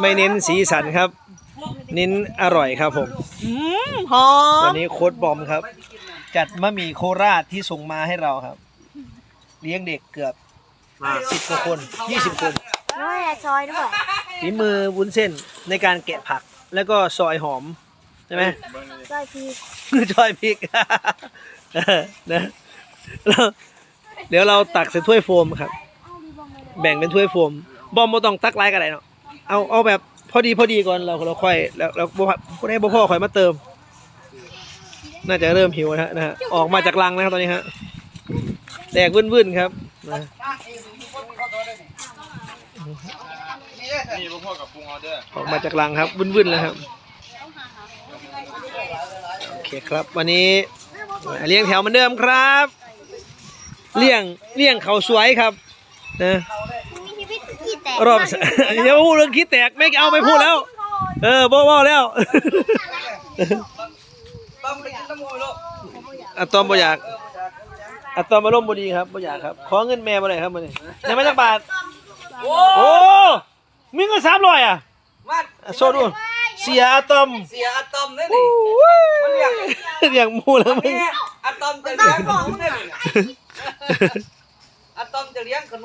ไม่เน้นสีสันครับ เน้นอร่อยครับผม อืมหอวัมนนี้โค้ดบอมครับ จัดมะหมี่โคราชที่ส่งมาให้เราครับ เลี้ยงเด็กเกือบสิบกว่าคนยี่สิบคน น้อยซอยด้วยฝีมือวุ้นเส้นในการแกะผักแล้วก็ซอยหอม ใช่ไหม ซอยพีซอยพริก เออนะแล้วเดี๋ยวเราตักใส่ถ้วยโฟมครับ แบ่งเป็นถ้วยโฟม บอมบ่ต้องตักไล่กันไรเนาะ เอาเอาแบบพอดีพอดีก่อนเราเราค่อยแล้วแล้วบ่บ่ให้บ่พ่อค่อยมาเติม น่าจะเริ่มหิวนะฮะนะฮะออกมาจากรังนะครับตอนนี้ฮะแดกวุ่นๆครับนะนี่พ่อกับปรุงเอาเด้อออกมาจากรังครับวุ่นๆแล้วครับโอเคครับ วันนี้เลี้ยงแถวเหมือนเดิมครับ เลี้ยงเลี้ยงเขาสวยครับนะ มีชีวิตที่แตกรอบเดี๋ยวพูดเรื่องคิดแตกไม่เอาไม่พูดแล้ว เออบ่บ่แล้วต้องไปกินน้ำมูกลูกอะตอมบ่อยากอะตอมอารมณ์บ่ดีครับบ่อยากครับ ขอเงินแม่บ่ได้ครับมื้อนี้ได้มาจักบาทโอ้โอ้มีเงิน300อะมาอะโซดูเสียอะตอมเสียอะตอมนี่นี่มันเรียกเลี้ยงหมูแล้วมึงเนี่ยอะตอมจะเลี้ยงขนมเนี่ยอะตอมจะเลี้ยงขนม